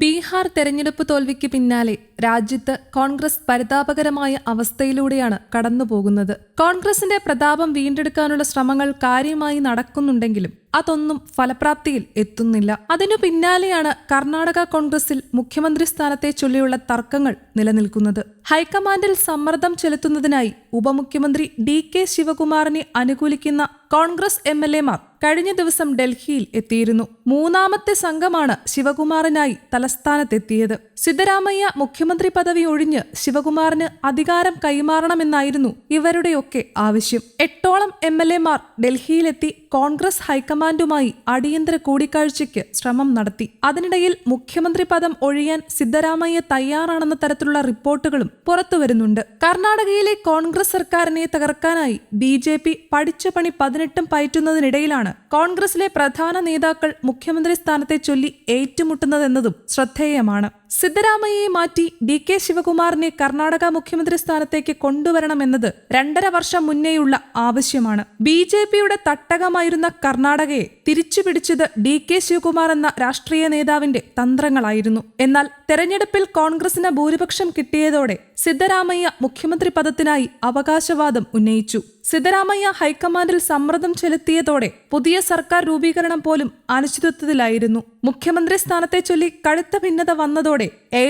ബീഹാർ തെരഞ്ഞെടുപ്പ് തോൽവിക്ക് പിന്നാലെ രാജ്യത്ത് കോൺഗ്രസ് പരിതാപകരമായ അവസ്ഥയിലൂടെയാണ് കടന്നുപോകുന്നത്. കോൺഗ്രസിന്റെ പ്രതാപം വീണ്ടെടുക്കാനുള്ള ശ്രമങ്ങൾ കാര്യമായി നടക്കുന്നുണ്ടെങ്കിലും അതൊന്നും ഫലപ്രാപ്തിയിൽ എത്തുന്നില്ല. അതിനു പിന്നാലെയാണ് കർണാടക കോൺഗ്രസിൽ മുഖ്യമന്ത്രി സ്ഥാനത്തെ ചൊല്ലിയുള്ള തർക്കങ്ങൾ നിലനിൽക്കുന്നത്. ഹൈക്കമാൻഡിൽ സമ്മർദ്ദം ചെലുത്തുന്നതിനായി ഉപമുഖ്യമന്ത്രി ഡി കെ ശിവകുമാറിനെ അനുകൂലിക്കുന്ന കോൺഗ്രസ് എം എൽ എമാർ കഴിഞ്ഞ ദിവസം ഡൽഹിയിൽ എത്തിയിരുന്നു. മൂന്നാമത്തെ സംഘമാണ് ശിവകുമാറിനായി തലസ്ഥാനത്തെത്തിയത്. സിദ്ധരാമയ്യ മുഖ്യമന്ത്രി പദവി ഒഴിഞ്ഞ് ശിവകുമാറിന് അധികാരം കൈമാറണമെന്നായിരുന്നു ഇവരുടെയൊക്കെ ആവശ്യം. എട്ടോളം എം എൽ എമാർ ഡൽഹിയിലെത്തി കോൺഗ്രസ് ഹൈക്കമാൻഡുമായി അടിയന്തര കൂടിക്കാഴ്ചയ്ക്ക് ശ്രമം നടത്തി. അതിനിടയിൽ മുഖ്യമന്ത്രി പദം ഒഴിയാൻ സിദ്ധരാമയ്യ തയ്യാറാണെന്ന തരത്തിലുള്ള റിപ്പോർട്ടുകളും പുറത്തുവരുന്നുണ്ട്. കർണാടകയിലെ കോൺഗ്രസ് സർക്കാരിനെ തകർക്കാനായി ബി ജെ പി പഠിച്ച പണി പതിനെട്ടും പയറ്റുന്നതിനിടയിലാണ് കോൺഗ്രസിലെ പ്രധാന നേതാക്കൾ മുഖ്യമന്ത്രി സ്ഥാനത്തെ ചൊല്ലി ഏറ്റുമുട്ടുന്നതെന്നതും ശ്രദ്ധേയമാണ്. സിദ്ധരാമയ്യയെ മാറ്റി ഡി കെ ശിവകുമാറിനെ കർണാടക മുഖ്യമന്ത്രി സ്ഥാനത്തേക്ക് കൊണ്ടുവരണമെന്നത് രണ്ടര വർഷം മുന്നേയുള്ള ആവശ്യമാണ്. ബി ജെ പിയുടെ തട്ടകമായിരുന്ന കർണാടകയെ തിരിച്ചുപിടിച്ചത് ഡി കെ ശിവകുമാർ എന്ന രാഷ്ട്രീയ നേതാവിന്റെ തന്ത്രങ്ങളായിരുന്നു. എന്നാൽ തെരഞ്ഞെടുപ്പിൽ കോൺഗ്രസിന് ഭൂരിപക്ഷം കിട്ടിയതോടെ സിദ്ധരാമയ്യ മുഖ്യമന്ത്രി പദത്തിനായി അവകാശവാദം ഉന്നയിച്ചു. സിദ്ധരാമയ്യ ഹൈക്കമാൻഡിൽ സമ്മർദ്ദം ചെലുത്തിയതോടെ പുതിയ സർക്കാർ രൂപീകരണം പോലും അനിശ്ചിതത്വത്തിലായിരുന്നു. മുഖ്യമന്ത്രി സ്ഥാനത്തെ ചൊല്ലി കടുത്ത ഭിന്നത വന്നതോടെ എ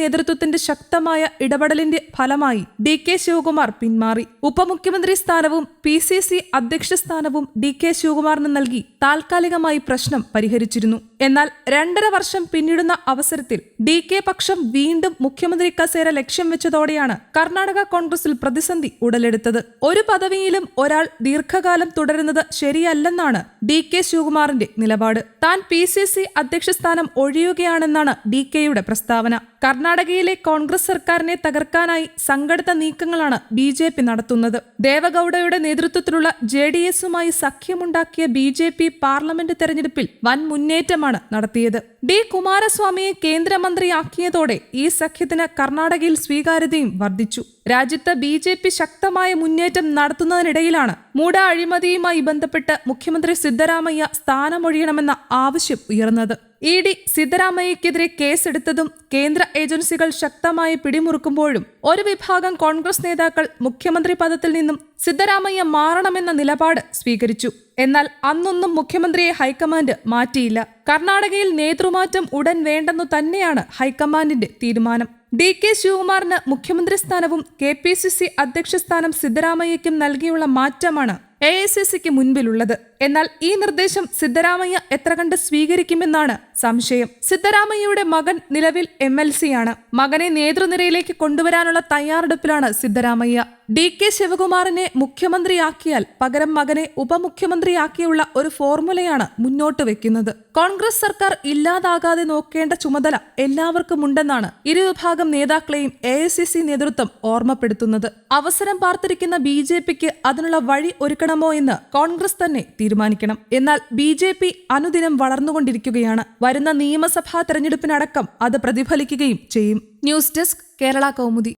നേതൃത്വത്തിന്റെ ശക്തമായ ഇടപെടലിന്റെ ഫലമായി ഡി കെ ശിവകുമാർ പിന്മാറി. ഉപമുഖ്യമന്ത്രി സ്ഥാനവും പി സി സി അധ്യക്ഷ സ്ഥാനവും ഡി കെ ശിവകുമാറിന് നൽകി താൽക്കാലികമായി പ്രശ്നം പരിഹരിച്ചിരുന്നു. എന്നാൽ രണ്ടര വർഷം പിന്നിടുന്ന അവസരത്തിൽ ഡി കെ പക്ഷം വീണ്ടും മുഖ്യമന്ത്രി കസേര ലക്ഷ്യം വെച്ചതോടെയാണ് കർണാടക കോൺഗ്രസിൽ പ്രതിസന്ധി ഉടലെടുത്തത്. ഒരു പദവിയിലും ഒരാൾ ദീർഘകാലം തുടരുന്നത് ശരിയല്ലെന്നാണ് ഡി കെ ശിവകുമാറിന്റെ നിലപാട്. താൻ പി സി സി അധ്യക്ഷ സ്ഥാനം ഒഴിയുകയാണെന്നാണ് ഡി കെയുടെ പ്രസ്താവന. കർണാടകയിലെ കോൺഗ്രസ് സർക്കാരിനെ തകർക്കാനായി സംഘടിത നീക്കങ്ങളാണ് ബി ജെ പി നടത്തുന്നത്. ദേവഗൌഡയുടെ നേതൃത്വത്തിലുള്ള ജെ ഡി എസുമായി സഖ്യമുണ്ടാക്കിയ ബി ജെ പി പാർലമെന്റ് തെരഞ്ഞെടുപ്പിൽ വൻ മുന്നേറ്റമാണ് നടത്തിയത്. ഡി. കുമാരസ്വാമിയെ കേന്ദ്രമന്ത്രിയാക്കിയതോടെ ഈ സഖ്യത്തിന് കർണാടകയിൽ സ്വീകാര്യതയും വർദ്ധിച്ചു. രാജ്യത്ത് ബി ജെ പി ശക്തമായ മുന്നേറ്റം നടത്തുന്നതിനിടയിലാണ് മൂട അഴിമതിയുമായി ബന്ധപ്പെട്ട് മുഖ്യമന്ത്രി സിദ്ധരാമയ്യ സ്ഥാനമൊഴിയണമെന്ന ആവശ്യം ഉയർന്നത്. ഇ. ഡി. സിദ്ധരാമയ്യക്കെതിരെ കേസെടുത്തതും കേന്ദ്ര ഏജൻസികൾ ശക്തമായി പിടിമുറുക്കുമ്പോഴും ഒരു വിഭാഗം കോൺഗ്രസ് നേതാക്കൾ മുഖ്യമന്ത്രി പദത്തിൽ നിന്നും സിദ്ധരാമയ്യ മാറണമെന്ന നിലപാട് സ്വീകരിച്ചു. എന്നാൽ അന്നൊന്നും മുഖ്യമന്ത്രിയെ ഹൈക്കമാൻഡ് മാറ്റിയില്ല. കർണാടകയിൽ നേതൃമാറ്റം ഉടൻ വേണ്ടെന്നു തന്നെയാണ് ഹൈക്കമാൻഡിന്റെ തീരുമാനം. ഡി കെ ശിവകുമാറിന് മുഖ്യമന്ത്രി സ്ഥാനവും കെ പി സി സി അധ്യക്ഷ സ്ഥാനം സിദ്ധരാമയ്യയ്ക്കും നൽകിയുള്ള മാറ്റമാണ് എ ഐ സി സിക്ക് മുൻപിലുള്ളത്. എന്നാൽ ഈ നിർദ്ദേശം സിദ്ധരാമയ്യ എത്ര കണ്ട് സ്വീകരിക്കുമെന്നാണ് സംശയം. സിദ്ധരാമയ്യയുടെ മകൻ നിലവിൽ എം എൽ സി ആണ്. മകനെ നേതൃനിരയിലേക്ക് കൊണ്ടുവരാനുള്ള തയ്യാറെടുപ്പിലാണ് സിദ്ധരാമയ്യ. ഡി കെ ശിവകുമാറിനെ മുഖ്യമന്ത്രിയാക്കിയാൽ പകരം മകനെ ഉപമുഖ്യമന്ത്രിയാക്കിയുള്ള ഒരു ഫോർമുലയാണ് മുന്നോട്ട് വെക്കുന്നത്. കോൺഗ്രസ് സർക്കാർ ഇല്ലാതാകാതെ നോക്കേണ്ട ചുമതല എല്ലാവർക്കും ഉണ്ടെന്നാണ് ഇരുവിഭാഗം നേതാക്കളെയും എ നേതൃത്വം ഓർമ്മപ്പെടുത്തുന്നത്. അവസരം പാർത്തിരിക്കുന്ന ബി ജെ പിക്ക് അതിനുള്ള വഴി ഒരുക്കണമോ എന്ന് കോൺഗ്രസ് തന്നെ തീരുമാനിക്കണം. എന്നാൽ ബി ജെ പി അനുദിനം വളർന്നുകൊണ്ടിരിക്കുകയാണ്. വരുന്ന നിയമസഭാ തെരഞ്ഞെടുപ്പിനടക്കം അത് പ്രതിഫലിക്കുകയും ചെയ്യും. News desk Kerala Kaumudi.